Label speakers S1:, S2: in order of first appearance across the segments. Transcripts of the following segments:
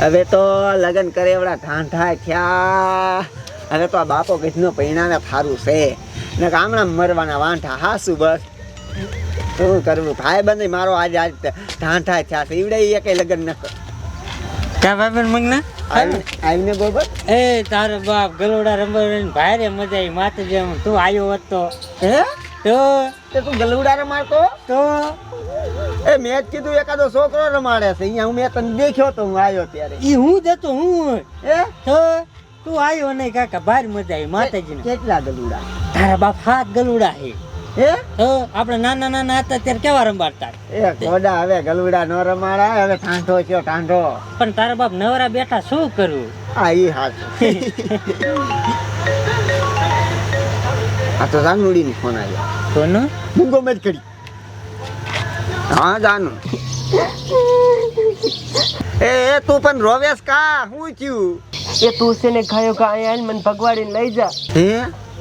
S1: હવે તો લગ્ન કરે એવડા ઠાંઠા થયા. હવે તો આ બાપો કીધું પૈણાને ફારું છે. ને ગામડા મરવાના વાંઠા હાસું બસ શું કરવું? ભાઈ બંધ મારો આજે આજ ઠાંઠા થયા છે. ઈવડે એ કઈ લગ્ન ન
S2: કા બાપન મગના?
S1: આવીને બોબર
S2: એ તારો બાપ ગલોડા રંબા ભારે મજા આવી. માથે જેમ તું આવ્યો હતો. તો
S1: હે?
S2: તો?
S1: તે તું ગલુડા રમાડતો?
S2: તો?
S1: એ મેં કીધું એકાદો છોકરો રમાડે છે. અહીંયા હું મેં તને દેખ્યો તો હું આવ્યો ત્યારે.
S2: ઈ હું જતો હું
S1: એ
S2: તો તું આવ્યો નહીં કાકા ભારે મજા આવી માતાજીને.
S1: કેટલા ગલુડા?
S2: તારા બાપ હાથ ગલુડા
S1: હે?
S2: તો આપણે નાના નાના હતા ત્યારે કેવા રમાડતા?
S1: એ કોડા હવે ગલુડા ન રમાડાય હવે ઠાંઠો થયો ઠાંઠો
S2: પણ તારા બાપ નવરા બેઠા શું કરવું
S1: આ ઈ હાથ આ તો જાનુડીની ફોન આવ્યો.
S2: ફોન
S1: મૂંગો મેચ કરી હા જાનું. એ એ તું પણ રોવેશ કા? હું થયું?
S3: એ તું છે ને ખાયો ખા અહીંયા મને ભગવાડીને લઈ જા.
S1: હે?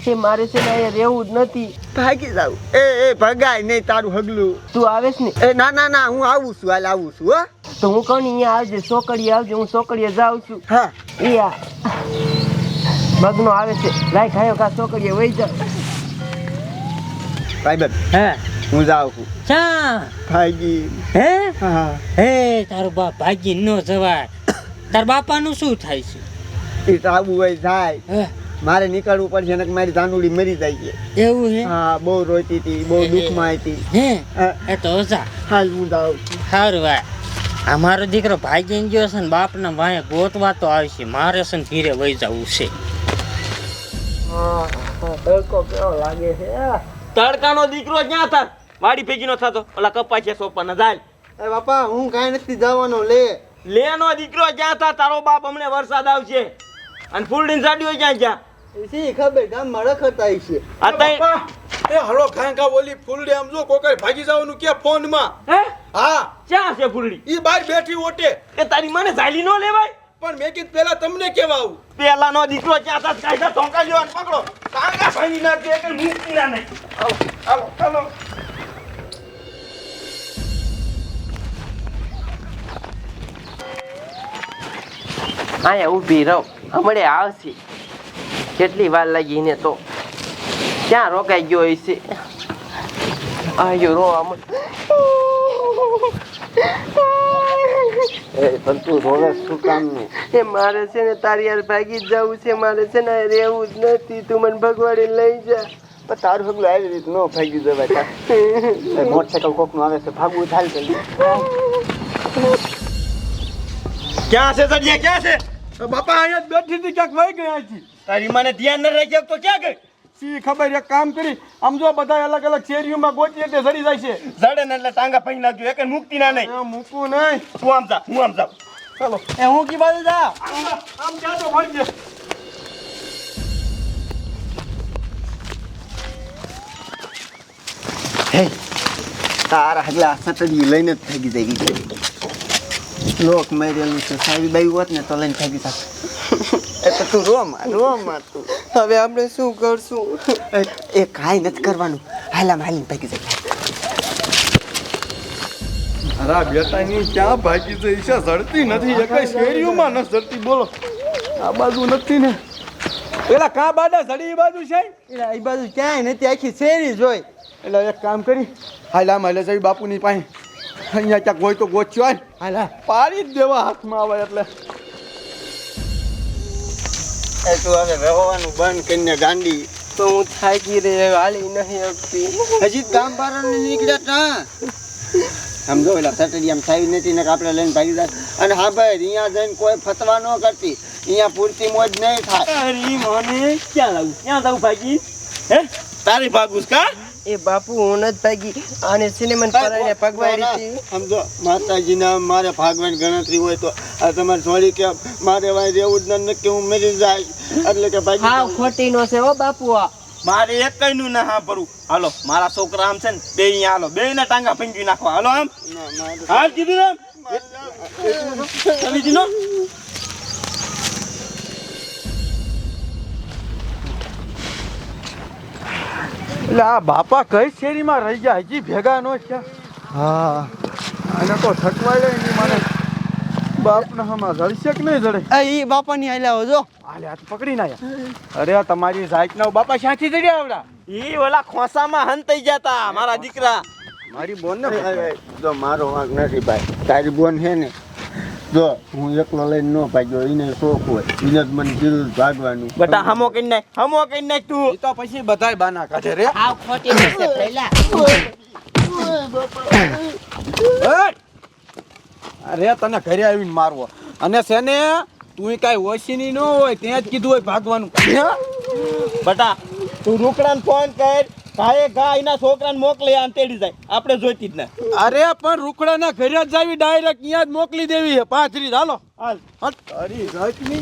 S3: છે મારે છે ને અહીંયા રહેવું જ નથી.
S1: ભાગી જાવ એ એ ભગાય નહીં તારું હગલું.
S3: તું આવેશ ને?
S1: એ ના ના ના હું આવું છું હાલ આવું છું હો.
S3: તો હું કહું અહીંયા આવજે સોકડીએ આવજે હું સોકડીએ જાઉં છું.
S1: હા.
S3: એ આ મગનો આવે છે. લાય ખાયો ખા સોકડીએ વહી જા.
S1: ભાઈબંધ
S2: હે?
S1: હું જાઉં છું.
S2: ચા
S1: ભાગી
S2: હે?
S1: હા.
S2: હે તારો બાપ ભાગી ન જવાય. તાર બાપાનું શું થાય છે?
S1: એ તાબુ આવું હોય
S2: હે,
S1: મારે નીકળવું પડશે ને મારી તાંડુડી મરી જાય છે.
S2: એવું હે?
S1: હા બહુ રોતી હતી બહુ દુઃખમાં હતી.
S2: હે?
S1: હા,
S2: એ તો ઓછા
S1: હાલ હું જાઉં છું.
S2: સારું ભાઈ આ મારો દીકરો ભાગીને ગયો છે ને બાપના ભાઈ ગોતવા તો આવશે મારે છે ને ધીરે વહી જવું છે.
S3: તડકો કેવો લાગે છે?
S4: તડકાનો દીકરો ક્યાં હતા વાડી ભેગી નો થતો. ઓલા છે સોપાના જાય.
S1: એ બાપા હું કાંઈ નથી જવાનો લે.
S4: લેનો દીકરો ક્યાં હતા તારો બાપ હમણે વરસાદ આવશે. અને ફૂલડીન સાડીઓ ક્યાં ક્યાં
S1: સી ખબર ગામમાં રખડતા છે.
S4: આ તઈ
S5: એ હળો ખાંકા ઓલી ફૂલડી આમ જો કોકર ભાગી જવાનું કે ફોનમાં
S4: હે?
S5: હા.
S4: ક્યાં છે ફૂલડી?
S5: ઈ બાર બેઠી ઓટે.
S4: એ તારી મને ઝાલી નો લેવાય?
S5: પણ મેં કીધું પેલા તમને કેવા આવું?
S4: પેલા નો દીકરો ક્યાં હતા કાયદા ધોકા લ્યો અને પકડો. કાંગા ભાઈ ના કે કે મુક્તિ ના નહીં. આવો આવો આવો.
S3: અહીંયા ઊભી રહો. હમણે આવશે. કેટલી વાર લાગી ને તો. ક્યાં રોકાઈ ગયો હશે આયો રો આમ. મારે છે ને તારી યાર ભાગી જવું છે. મારે છે ને રહેવું જ નથી. તું મને ભગવાડી લઈ જા.
S1: પણ તારું હગલું આવી રીત નો ભાગી જવાય મોટરસાયકલ કોકનું આવે છે ભાગવું થાય
S4: ક્યાં છે સડિયા ક્યાં છે?
S5: બાપા અહીંયા બેઠી હતી ક્યાંક વહી ગયા છે
S4: તારી મને ધ્યાન ન રાખી તો ક્યાં ગઈ?
S5: સી ખબર એક કામ કરી આમ જો બધા અલગ અલગ શેરીઓમાં ગોતી એટલે સડી જાય છે.
S4: ઝડે ને એટલે ટાંગા ફઈ નાખજો એક મુક્તિ ના નહીં.
S5: મૂકું નહીં.
S4: હું આમ જા હું આમ જાઉં.
S5: ચાલો.
S2: એ હું કી બાજુ જા
S5: આમ જાતો ભણજે
S1: હે તારા હગલા સટડી લઈને જ ગઈ જઈ છે લોક મેરેલું છે. સારી બાઈ હોત ને તો લઈને ભાગી જાત. એ તો તું રોમાં રોમાં તું.
S3: હવે આપણે શું કરશું?
S1: એ એ કાંઈ નથી કરવાનું. હાલામાં હાલીને ભાગી જાય.
S5: અરે બેટાની ક્યાં ભાગી જઈ છે ઝડતી નથી. એક શેરીઓમાં ન ઝડતી? બોલો. આ બાજુ નથી ને? પેલા કા બાડા ઝડી ઈ બાજુ છે?
S1: એટલે એ બાજુ ક્યાંય નથી. આખી શેરી જોઈ.
S5: એટલે એક કામ કરી. હાલ આમ હાલે જઈ બાપુની પાસે. અહીંયા ક્યાંક હોય તો ગોચ્યો હોય પાડી જ દેવા હાથમાં આવે એટલે.
S1: એ તું હવે રહેવાનું બંધ કરીને ગાંડી.
S3: તો હું થાકી રે હવે નહીં શકતી.
S1: હજી કામ બારાને નીકળ્યા તા. આમ જો એટલે સટડી આમ થાવી નથી ને આપણે લઈને ભાગી જાય. અને હા ભાઈ અહીંયા જઈને કોઈ ફતવા ન કરતી. અહીંયા પૂરતી મોજ નહીં થાય.
S4: અરે મને ક્યાં લાવું? ક્યાં લાવું ભાગી? હે? તારી ભાગું કા?
S3: એ બાપુ હું જ ભાગી આને સિનેમન પરાઈને પગવાડી હતી
S1: સમજો માતાજીના મારે ભાગવાની ગણતરી હોય તો આ તમારે થોડી કે મારે વાય રહેવું જ નક્કી હું મરી જાય એટલે કે ભાગી હા.
S3: ખોટી નો છે હો બાપુ આ
S4: મારે એક નું ના હા ભરું હાલો મારા છોકરા આમ છે ને બે અહીંયા હાલો બે ના ટાંગા ફીંગી નાખવા હાલો આમ હાલ કીધું ને આમ
S5: એટલે આ બાપા કઈ શેરીમાં રહી ગયા? હજી ભેગા નો થયા.
S1: હા.
S5: અને તો થકવાડે નહીં મને બાપને હમા જળશે કે નહીં જડે
S1: એ ઈ બાપાની આલ્યા જો.
S5: આલે હાથ પકડી ના અરે તમારી જાતના બાપા શાંતિ જડ્યા આવડા?
S4: ઈ ઓલા ખોસામાં હંતઈ જતા મારા દીકરા.
S5: મારી બોન ને
S1: જો મારો વાંક નથી ભાઈ. તારી બોન છે ને જો હું એકલો લઈને ન ભાગ્યો એને શોખ હોય. એને જ મને કીધું ભાગવાનું.
S4: બટા હમો કરી નાખ હમો કરી નાખ તું.
S5: તો પછી બધાય બાના કાઢે રે.
S2: આવ ખોટી રીતે પહેલા
S5: અરે તને ઘરે આવીને મારવો. અને શેને ને તું કાંઈ ઓછીની ન હોય ત્યાં જ કીધું હોય ભાગવાનું.
S4: બટા તું રૂકડાને ફોન કર. ભાઈએ ઘા એના છોકરાને મોકલી આને તેડી જાય. આપણે જોઈતી જ ને.
S5: અરે પણ રૂખડાના ઘરે જ જાવી ડાયરેક્ટ અહીંયા જ મોકલી દેવી છે પાંચ રીત હાલો.
S4: હાલ.
S5: હટ! તારી જાતની